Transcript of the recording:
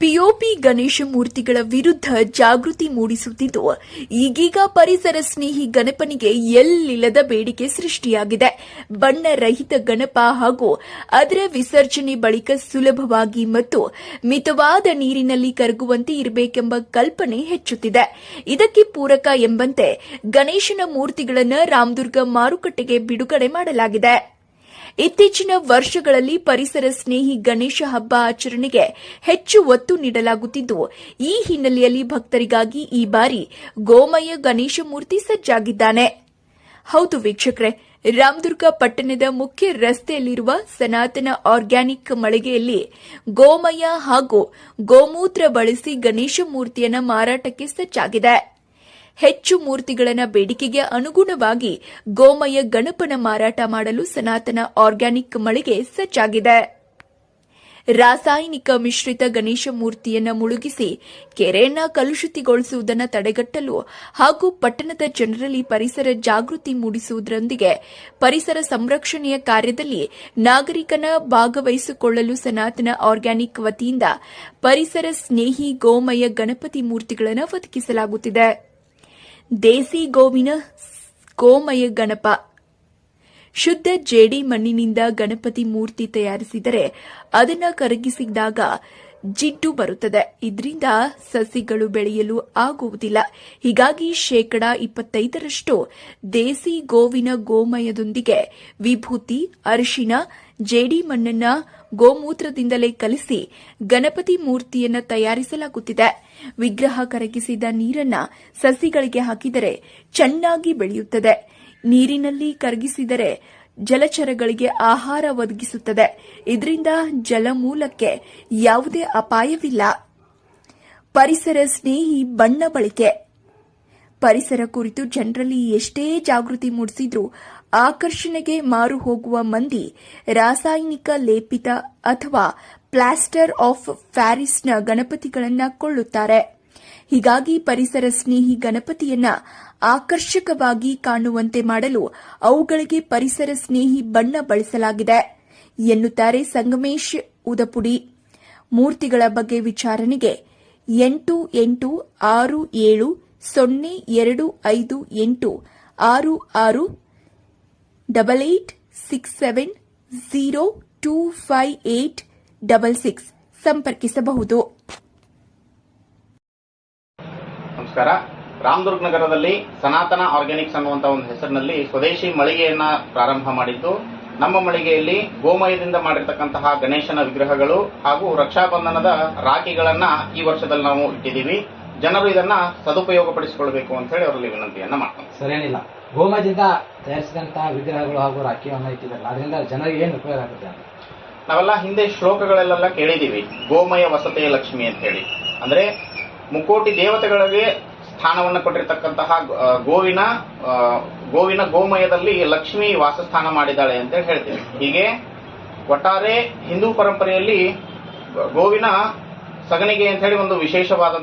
POP Ganesha ಮೂರ್ತಿಗಳ ವಿರುದ್ಧ ಜಾಗೃತಿ ಮೂಡಿಸುತ್ತಿದ್ದು, ಈಗೀಗ ಪರಿಸರ ಸ್ನೇಹಿ ಗಣಪನಿಗೆ ಎಲ್ಲಿಲ್ಲದ ಬೇಡಿಕೆ ಸೃಷ್ಟಿಯಾಗಿದೆ. ಬಣ್ಣ ರಹಿತ ಗಣಪ ಹಾಗೂ ಅದರ ವಿಸರ್ಜನೆ ಬಳಿಕ ಸುಲಭವಾಗಿ ಮತ್ತು ಮಿತವಾದ ನೀರಿನಲ್ಲಿ ಕರಗುವಂತೆ ಇರಬೇಕೆಂಬ ಕಲ್ಪನೆ ಹೆಚ್ಚುತ್ತಿದೆ. ಇದಕ್ಕೆ ಪೂರಕ ಎಂಬಂತೆ ಗಣೇಶನ ಮೂರ್ತಿಗಳನ್ನು ರಾಮದುರ್ಗ ಮಾರುಕಟ್ಟೆಗೆ ಬಿಡುಗಡೆ ಮಾಡಲಾಗಿದೆ. ಇತ್ತೀಚಿನ ವರ್ಷಗಳಲ್ಲಿ ಪರಿಸರ ಸ್ನೇಹಿ ಗಣೇಶ ಹಬ್ಬ ಆಚರಣೆಗೆ ಹೆಚ್ಚು ಒತ್ತು ನೀಡಲಾಗುತ್ತಿದ್ದು, ಈ ಹಿನ್ನೆಲೆಯಲ್ಲಿ ಭಕ್ತರಿಗಾಗಿ ಈ ಬಾರಿ ಗೋಮಯ ಗಣೇಶ ಮೂರ್ತಿ ಸಜ್ಜಾಗಿದ್ದಾನೆ. ಹೌದು ವೀಕ್ಷಕರೇ, ರಾಮದುರ್ಗ ಪಟ್ಟಣದ ಮುಖ್ಯ ರಸ್ತೆಯಲ್ಲಿರುವ ಸನಾತನ ಆರ್ಗ್ಯಾನಿಕ್ ಮಳಿಗೆಯಲ್ಲಿ ಗೋಮಯ ಹಾಗೂ ಗೋಮೂತ್ರ ಬಳಸಿ ಗಣೇಶ ಮೂರ್ತಿಯನ್ನು ಮಾರಾಟಕ್ಕೆ ಸಜ್ಜಾಗಿದೆ. ಹೆಚ್ಚು ಮೂರ್ತಿಗಳನ್ನ ಬೇಡಿಕೆಗೆ ಅನುಗುಣವಾಗಿ ಗೋಮಯ ಗಣಪನ ಮಾರಾಟ ಮಾಡಲು ಸನಾತನ ಆರ್ಗ್ಯಾನಿಕ್ ಮಳಿಗೆ ಸಜ್ಜಾಗಿದೆ. ರಾಸಾಯನಿಕ ಮಿಶ್ರಿತ ಗಣೇಶ ಮೂರ್ತಿಯನ್ನು ಮುಳುಗಿಸಿ ಕೆರೆಯನ್ನ ಕಲುಷಿತಗೊಳಿಸುವುದನ್ನು ತಡೆಗಟ್ಟಲು ಹಾಗೂ ಪಟ್ಟಣದ ಜನರಲ್ಲಿ ಪರಿಸರ ಜಾಗೃತಿ ಮೂಡಿಸುವುದರೊಂದಿಗೆ ಪರಿಸರ ಸಂರಕ್ಷಣೆಯ ಕಾರ್ಯದಲ್ಲಿ ನಾಗರಿಕನ ಭಾಗವಹಿಸಿಕೊಳ್ಳಲು ಸನಾತನ ಆರ್ಗ್ಯಾನಿಕ್ ವತಿಯಿಂದ ಪರಿಸರ ಸ್ನೇಹಿ ಗೋಮಯ ಗಣಪತಿ ಮೂರ್ತಿಗಳನ್ನು ಒದಗಿಸಲಾಗುತ್ತಿದೆ. ದೇಸಿ ಗೋವಿನ ಗೋಮಯ ಗಣಪ. ಶುದ್ಧ ಜೇಡಿ ಮಣ್ಣಿನಿಂದ ಗಣಪತಿ ಮೂರ್ತಿ ತಯಾರಿಸಿದರೆ ಅದನ್ನು ಕರಗಿಸಿದಾಗ ಜಿಡ್ಡು ಬರುತ್ತದೆ. ಇದರಿಂದ ಸಸಿಗಳು ಬೆಳೆಯಲು ಆಗುವುದಿಲ್ಲ. ಹೀಗಾಗಿ ಶೇಕಡ ಇಪ್ಪತ್ತೈದರಷ್ಟು ದೇಸಿ ಗೋವಿನ ಗೋಮಯದೊಂದಿಗೆ ವಿಭೂತಿ, ಅರಿಶಿನ, ಜೇಡಿ ಮಣ್ಣನ್ನ ಗೋಮೂತ್ರದಿಂದಲೇ ಕಲಿಸಿ ಗಣಪತಿ ಮೂರ್ತಿಯನ್ನು ತಯಾರಿಸಲಾಗುತ್ತಿದೆ. ವಿಗ್ರಹ ಕರಗಿಸಿದ ನೀರನ್ನ ಸಸಿಗಳಿಗೆ ಹಾಕಿದರೆ ಚೆನ್ನಾಗಿ ಬೆಳೆಯುತ್ತದೆ. ನೀರಿನಲ್ಲಿ ಕರಗಿಸಿದರೆ ಜಲಚರಗಳಿಗೆ ಆಹಾರ ಒದಗಿಸುತ್ತದೆ. ಇದರಿಂದ ಜಲಮೂಲಕ್ಕೆ ಯಾವುದೇ ಅಪಾಯವಿಲ್ಲ. ಪರಿಸರ ಸ್ನೇಹಿ ಬಣ್ಣ ಬಳಕೆ. ಪರಿಸರ ಕುರಿತು ಜನರಲ್ಲಿ ಎಷ್ಟೇ ಜಾಗೃತಿ ಮೂಡಿಸಿದ್ರೂ ಆಕರ್ಷಣೆಗೆ ಮಾರು ಹೋಗುವ ಮಂದಿ ರಾಸಾಯನಿಕ ಲೇಪಿತ ಅಥವಾ ಪ್ಲಾಸ್ಟರ್ ಆಫ್ ಪ್ಯಾರಿಸ್ನ ಗಣಪತಿಗಳನ್ನು ಕೊಳ್ಳುತ್ತಾರೆ. ಹೀಗಾಗಿ ಪರಿಸರ ಸ್ನೇಹಿ ಗಣಪತಿಯನ್ನ ಆಕರ್ಷಕವಾಗಿ ಕಾಣುವಂತೆ ಮಾಡಲು ಅವುಗಳಿಗೆ ಪರಿಸರ ಸ್ನೇಹಿ ಬಣ್ಣ ಬಳಸಲಾಗಿದೆ. ಎನ್ನುತ್ತಾರೆ ಸಂಗಮೇಶ್ ಉದಪುಡಿ. ಮೂರ್ತಿಗಳ ಬಗ್ಗೆ ವಿಚಾರಣೆಗೆ ಎಂಟು ಎಂಟು ಆರು ಏಳು ಸೊನ್ನೆ ಎರಡು ಐದು ಎಂಟು ಆರು ಆರು double eight six seven zero two five eight double six ಸಂಪರ್ಕಿಸಬಹುದು. ನಮಸ್ಕಾರ. ರಾಮದುರ್ಗ ನಗರದಲ್ಲಿ ಸನಾತನ ಆರ್ಗ್ಯಾನಿಕ್ಸ್ ಅನ್ನುವಂತ ಒಂದು ಹೆಸರಿನಲ್ಲಿ ಸ್ವದೇಶಿ ಮಳಿಗೆಯನ್ನ ಪ್ರಾರಂಭ ಮಾಡಿದ್ದು ನಮ್ಮ ಮಳಿಗೆಯಲ್ಲಿ ಗೋಮಯದಿಂದ ಮಾಡಿರ್ತಕ್ಕಂತಹ ಗಣೇಶನ ವಿಗ್ರಹಗಳು ಹಾಗೂ ರಕ್ಷಾಬಂಧನದ ರಾಖಿಗಳನ್ನ ಈ ವರ್ಷದಲ್ಲಿ ನಾವು ಇಟ್ಟಿದ್ದೀವಿ. ಜನರು ಇದನ್ನ ಸದುಪಯೋಗ ಪಡಿಸಿಕೊಳ್ಬೇಕು ಅಂತ ಹೇಳಿ ಅವರಲ್ಲಿ ವಿನಂತಿಯನ್ನ ಮಾಡ್ತಾರೆ ಸರಿಯೇನಿಲ್ಲ. ಗೋಮಯದಿಂದ ತಯಾರಿಸಿದಂತಹ ವಿಗ್ರಹಗಳು ಹಾಗೂ ರಾಖಿಯನ್ನ ಇಟ್ಟಿದ್ದಾರೆ ಅದರಿಂದ ಜನರಿಗೆ ಏನು ಉಪಯೋಗ ಆಗುತ್ತೆ ನಾವೆಲ್ಲ ಹಿಂದೆ ಶ್ಲೋಕಗಳಲ್ಲೆಲ್ಲ ಕೇಳಿದೀವಿ ಗೋಮಯ ವಸತೆಯ ಲಕ್ಷ್ಮಿ ಅಂತ ಹೇಳಿ. ಅಂದ್ರೆ ಮುಕ್ಕೋಟಿ ದೇವತೆಗಳಿಗೆ ಸ್ಥಾನವನ್ನು ಕೊಟ್ಟಿರ್ತಕ್ಕಂತಹ ಗೋವಿನ ಗೋವಿನ ಗೋಮಯದಲ್ಲಿ ಲಕ್ಷ್ಮಿ ವಾಸಸ್ಥಾನ ಮಾಡಿದ್ದಾಳೆ ಅಂತ ಹೇಳಿ ಹೇಳ್ತೀವಿ. ಹೀಗೆ ಒಟ್ಟಾರೆ ಹಿಂದೂ ಪರಂಪರೆಯಲ್ಲಿ ಗೋವಿನ ಸಗಣಿಗೆ ಅಂತ ಹೇಳಿ ಒಂದು ವಿಶೇಷವಾದ